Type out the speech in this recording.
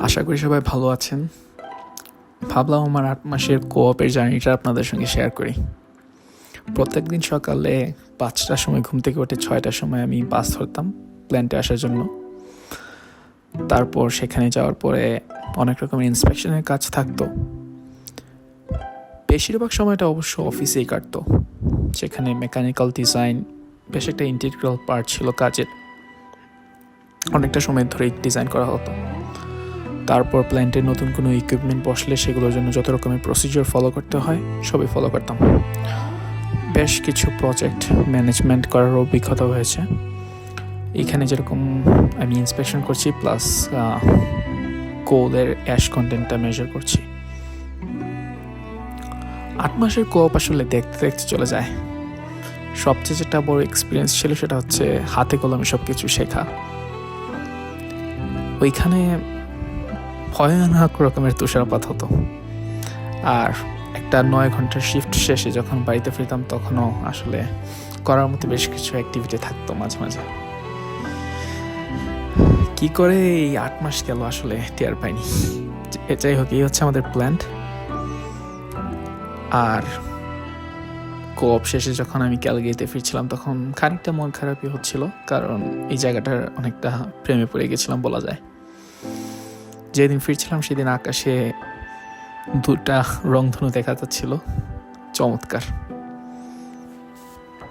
আশা করি সবাই ভালো আছেন। ভাবলাম আমার আট মাসের কোঅপের জার্নিটা আপনাদের সঙ্গে শেয়ার করি। প্রত্যেকদিন সকালে পাঁচটার সময় ঘুম থেকে উঠে ছয়টার সময় আমি বাস ধরতাম প্ল্যান্টে আসার জন্য। তারপর সেখানে যাওয়ার পরে অনেক রকমের ইন্সপেকশনের কাজ থাকতো। বেশিরভাগ সময়টা অবশ্য অফিসেই কাটতো। সেখানে মেকানিক্যাল ডিজাইন বেশ একটা ইন্টিগ্রাল পার্ট ছিল কাজের। অনেকটা সময় ধরেই ডিজাইন করা হতো। তারপর প্ল্যান্টে নতুন কোনো ইকুইপমেন্ট বসলে সেগুলোর জন্য যত রকমের প্রসিজিওর ফলো করতে হয়, সবই ফলো করতাম। বেশ কিছু প্রজেক্ট ম্যানেজমেন্ট করার অভিজ্ঞতা হয়েছে। এখানে যেরকম আমি ইন্সপেকশন করছি প্লাস কোলের অ্যাশ কন্টেন্টটা মেজার করছি। আট মাসের কোপ আসলে দেখতে দেখতে চলে যায়। সবচেয়ে যেটা বড় এক্সপিরিয়েন্স ছিল সেটা হচ্ছে হাতে কলমে সব কিছু শেখা। ওইখানে ভয়ানক রকমের তুষারপাত হতো। আর একটা নয় ঘণ্টার শিফট শেষে যখন বাড়িতে ফিরতাম, তখনও আসলে করার মতো বেশ কিছু অ্যাক্টিভিটি থাকতো মাঝে মাঝে। কি করে এই আট মাস গেল আসলে টিয়ার পাইনি। যাই হোক, এই হচ্ছে আমাদের প্ল্যান্ট আর কোঅপ শেষে যখন আমি ক্যালগেরিতে ফিরছিলাম, তখন খানিকটা মন খারাপই হচ্ছিল, কারণ এই জায়গাটার অনেকটা প্রেমে পড়ে গেছিলাম বলা যায়। যেদিন ফিরছিলাম সেদিন আকাশে দুটা রংধনু দেখা যাচ্ছিল। চমৎকার।